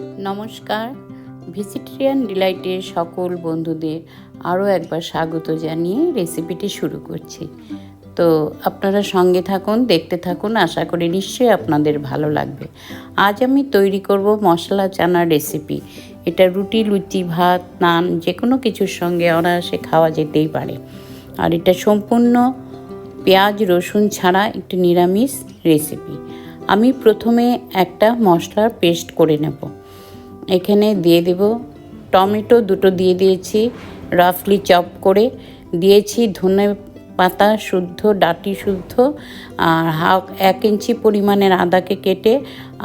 নমস্কার। ভিজিটেরিয়ান ডিলাইটের সকল বন্ধুদের আরও একবার স্বাগত জানিয়ে রেসিপিটি শুরু করছি। তো আপনারা সঙ্গে থাকুন, দেখতে থাকুন, আশা করি নিশ্চয়ই আপনাদের ভালো লাগবে। আজ আমি তৈরি করব মশলা চানা রেসিপি। এটা রুটি, লুচি, ভাত, নান যে কোনো কিছুর সঙ্গে অনায়াসে খাওয়া যেতেই পারে। আর এটা সম্পূর্ণ পেঁয়াজ, রসুন ছাড়া একটি নিরামিষ রেসিপি। আমি প্রথমে একটা মশলার পেস্ট করে নেব। এখানে দিয়ে দেব টমেটো দুটো দিয়ে দিয়েছি রাফলি চপ করে। দিয়েছি ধনে পাতা শুদ্ধ, ডাটি শুদ্ধ, আর হাফ, এক ইঞ্চি পরিমাণের আদাকে কেটে,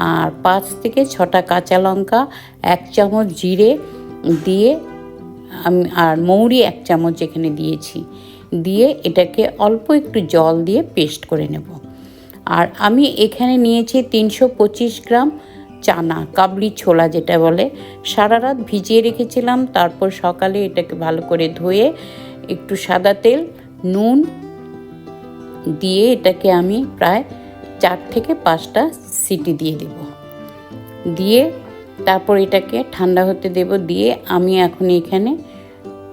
আর পাঁচ থেকে ছটা কাঁচা লঙ্কা, এক চামচ জিরে দিয়ে আমি, আর মৌরি এক চামচ এখানে দিয়েছি। দিয়ে এটাকে অল্প একটু জল দিয়ে পেস্ট করে নেব। আর আমি এখানে নিয়েছি তিনশো পঁচিশ গ্রাম চানা, কাবলি ছোলা যেটা বলে, সারা রাত ভিজিয়ে রেখেছিলাম। তারপর সকালে এটাকে ভালো করে ধুয়ে একটু সাদা তেল, নুন দিয়ে এটাকে আমি প্রায় চার থেকে পাঁচটা সিটি দিয়ে দেব। দিয়ে তারপর এটাকে ঠান্ডা হতে দেব। দিয়ে আমি এখন এখানে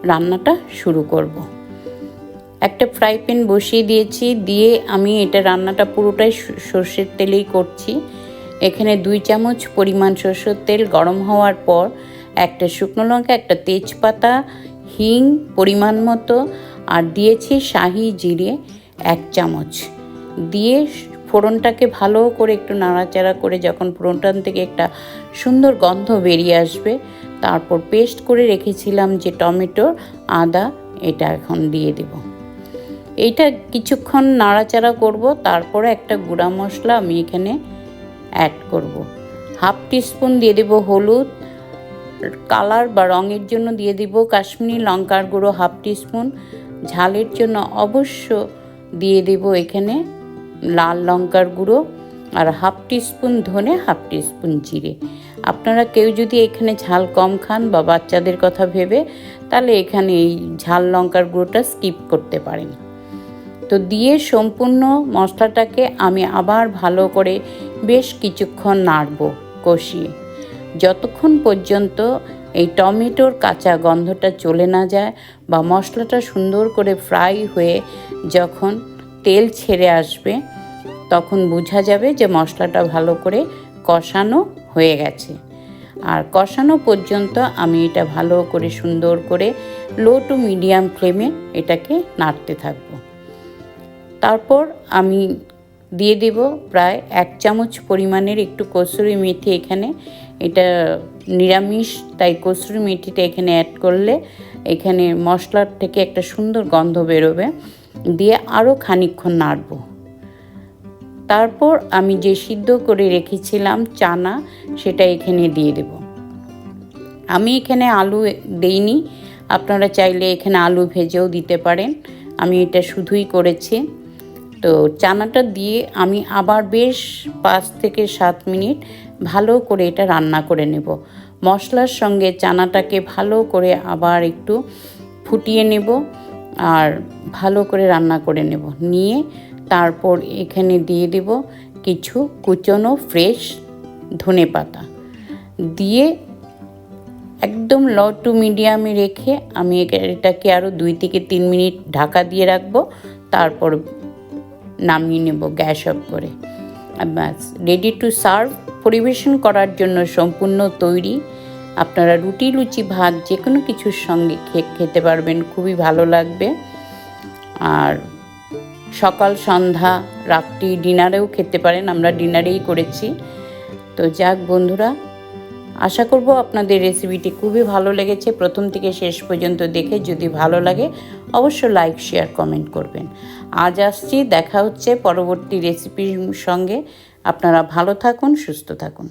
রান্নাটা শুরু করব। একটা ফ্রাই প্যান বসিয়ে দিয়েছি। দিয়ে আমি এটা রান্নাটা পুরোটাই সর্ষের তেলেই করছি। এখানে দুই চামচ পরিমাণ সর্ষের তেল গরম হওয়ার পর একটা শুকনো লঙ্কা, একটা তেজপাতা, হিং পরিমাণ মতো, আর দিয়েছি শাহি জিরে এক চামচ। দিয়ে ফোড়নটাকে ভালো করে একটু নাড়াচাড়া করে যখন ফোড়নটান থেকে একটা সুন্দর গন্ধ বেরিয়ে আসবে, তারপর পেস্ট করে রেখেছিলাম যে টমেটো, আদা, এটা এখন দিয়ে দেব। এইটা কিছুক্ষণ নাড়াচাড়া করব, তারপরে একটা গুঁড়া মশলা আমি এখানে অ্যাড করব। হাফ টিস্পুন দিয়ে দেব হলুদ, কালার বা রঙের জন্য দিয়ে দিব কাশ্মীরি লঙ্কার গুঁড়ো হাফ টিস্পুন, ঝালের জন্য অবশ্য দিয়ে দেব এখানে লাল লঙ্কার গুঁড়ো আর হাফ টিস্পুন ধনে, হাফ টিস্পুন জিরে। আপনারা কেউ যদি এখানে ঝাল কম খান বা বাচ্চাদের কথা ভেবে, তাহলে এখানে এই ঝাল লঙ্কার গুঁড়োটা স্কিপ করতে পারেন। তো দিয়ে সম্পূর্ণ মশলাটাকে আমি আবার ভালো করে বেশ কিছুক্ষণ নাড়ব, কষিয়ে। যতক্ষণ পর্যন্ত এই টমেটোর কাঁচা গন্ধটা চলে না যায় বা মশলাটা সুন্দর করে ফ্রাই হয়ে যখন তেল ছেড়ে আসবে, তখন বোঝা যাবে যে মশলাটা ভালো করে কষানো হয়ে গেছে। আর কষানো পর্যন্ত আমি এটা ভালো করে সুন্দর করে লো টু মিডিয়াম ফ্লেমে এটাকে নাড়তে থাকব। তারপর আমি দিয়ে দেব প্রায় এক চামচ পরিমাণের একটু কসুরি মেথি এখানে। এটা নিরামিষ, তাই কসুরি মেথিটা এখানে অ্যাড করলে এখানে মশলার থেকে একটা সুন্দর গন্ধ বেরোবে। দিয়ে আরও খানিক্ষণ নাড়ব। তারপর আমি যে সিদ্ধ করে রেখেছিলাম চানা, সেটা এখানে দিয়ে দেব। আমি এখানে আলু দেইনি, আপনারা চাইলে এখানে আলু ভেজেও দিতে পারেন। আমি এটা শুধুই করেছি। তো চানাটা দিয়ে আমি আবার বেশ পাঁচ থেকে সাত মিনিট ভালো করে এটা রান্না করে নেব। মশলার সঙ্গে চানাটাকে ভালো করে আবার একটু ফুটিয়ে নেব আর ভালো করে রান্না করে নেব। নিয়ে তারপর এখানে দিয়ে দেব কিছু কুচনো ফ্রেশ ধনে পাতা। দিয়ে একদম লো টু মিডিয়ামে রেখে আমি এটাকে আরও দুই থেকে তিন মিনিট ঢাকা দিয়ে রাখব। তারপর নামিয়ে নেব গ্যাস অফ করে। ব্যাস রেডি টু সার্ভ পরিবেশন করার জন্য সম্পূর্ণ তৈরি। আপনারা রুটি, লুচি, ভাত যে কোনো কিছুর সঙ্গে খেতে পারবেন, খুবই ভালো লাগবে। আর সকাল, সন্ধ্যা, রাত্রি ডিনারেও খেতে পারেন, আমরা ডিনারেই করেছি। তো যাক বন্ধুরা আশা করব আপনাদের রেসিপিটি খুবই ভালো লেগেছে। প্রথম থেকে শেষ পর্যন্ত দেখে যদি ভালো লাগে, অবশ্য লাইক শেয়ার কমেন্ট করবেন। আজ আসছি, দেখা হচ্ছে পরবর্তী রেসিপির সঙ্গে। আপনারা ভালো থাকুন, সুস্থ থাকুন।